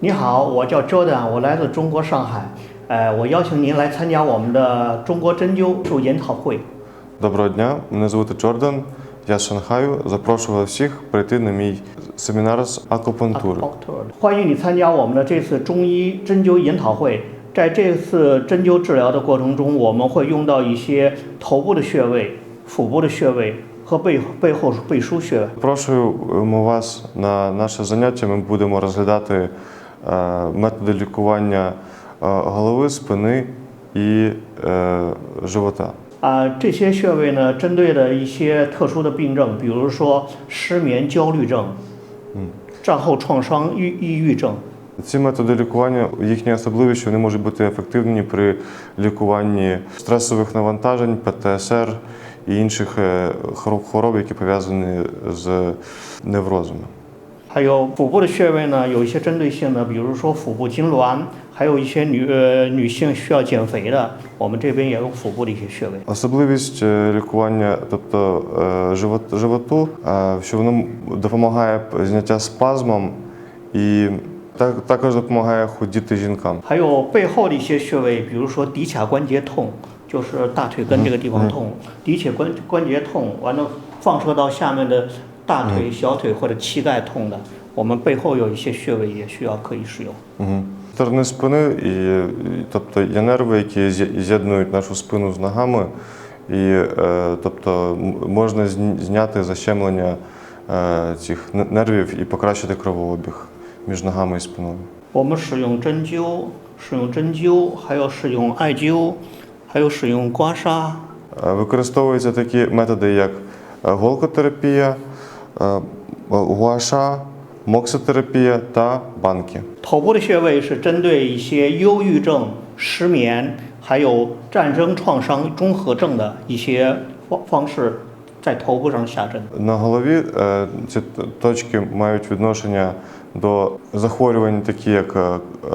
你好，我叫 Jordan，我来自中国上海。呃，我邀请您来参加我们的中国针灸术研讨会。 Доброго дня, мене звати Джордан. Я з Шанхаю. Запрошував всіх прийти на мій семінар з акупунктури. 欢迎你参加我们的这次中医针灸研讨会。在这次针灸治疗的过程中，我们会用到一些头部的穴位、腹部的穴位和背背后背腧穴位。 Запрошуємо вас на наше заняття. Ми будемо розглядати е, методи лікування е, голови, спини і е, живота. 啊、这些穴位呢，针对的一些特殊的病症，比如说失眠、焦虑症，嗯，战后创伤、抑抑郁症。 Ці методи лікування, їхня особливість, що вони можуть бути ефективні при лікуванні стресових навантажень, ПТСР і інших е, хвороб- хвороб, які пов'язані з неврозами. 还有腹部的穴位呢，有一些针对性的，比如说腹部痉挛，还有一些女呃女性需要减肥的，我们这边也有腹部的一些穴位。 Особливість е, лікування, тобто е, живот, животу, е, що воно допомагає зняття спазмом і так, також допомагає худіти жінкам. 还有背后的一些穴位，比如说骶髂关节痛，就是大腿根这个地方痛，骶髂关关节痛，完了放射到下面的 大腿、小腿或者膝盖痛的，我们背后有一些穴位也需要可以使用。 Угу. Сторони спини, і, і, тобто є нерви, які з'є- з'єднують нашу спину з ногами, і е, тобто м- можна зні- зняти защемлення е, цих н- нервів і покращити кровообіг між ногами і спиною. 我们使用针灸，使用针灸，还有使用艾灸，还有使用刮痧。 Е, Використовуються такі методи, як е, голкотерапія, е, гуаша, моксотерапія та банки. 头部的穴位是针对一些忧郁症、失眠，还有战争创伤综合症的一些方方式，在头部上下针。 На голові е, ці т- точки мають відношення до захворювань, такі як е,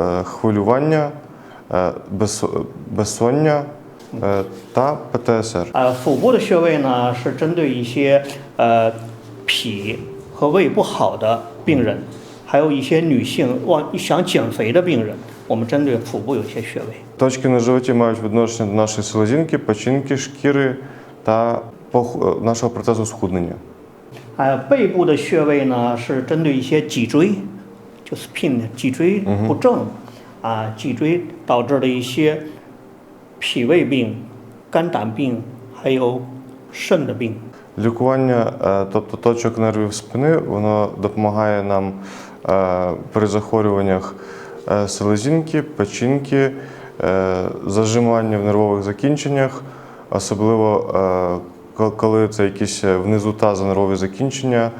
е, хвилювання, е, безсо- безсоння е, та ПТСР. 呃，腹部的穴位呢是针对一些呃 脾和胃不好的病人，还有一些女性want想减肥的病人，我们针对腹部有一些穴位。 Точки на животі мають відношення до нашої селезінки, печінки, шкіри та пох- е, нашого процесу схуднення. 呃，背部的穴位呢是针对一些脊椎，就是 pin 脊椎不正，啊，脊椎导致的一些脾胃病、肝胆病，还有肾的病。 Лікування, е, тобто точок нервів спини, воно допомагає нам е, при захворюваннях е, селезінки, печінки, зажимання в нервових закінченнях, особливо коли це якісь внизу таза нервові закінчення,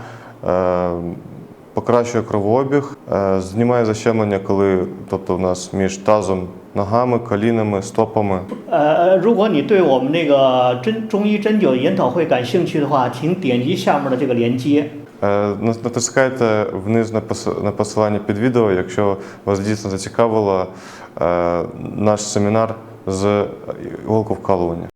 покращує кровообіг, е, знімає защемлення, коли тобто, у нас між тазом, ногами, колінами, стопами. 呃，如果你对我们那个针中医针灸研讨会感兴趣的话，请点击下面的这个链接。 Е, нас- Натискайте вниз на пос- на посилання під відео, якщо вас дійсно зацікавило е, наш семінар з іголковкалування.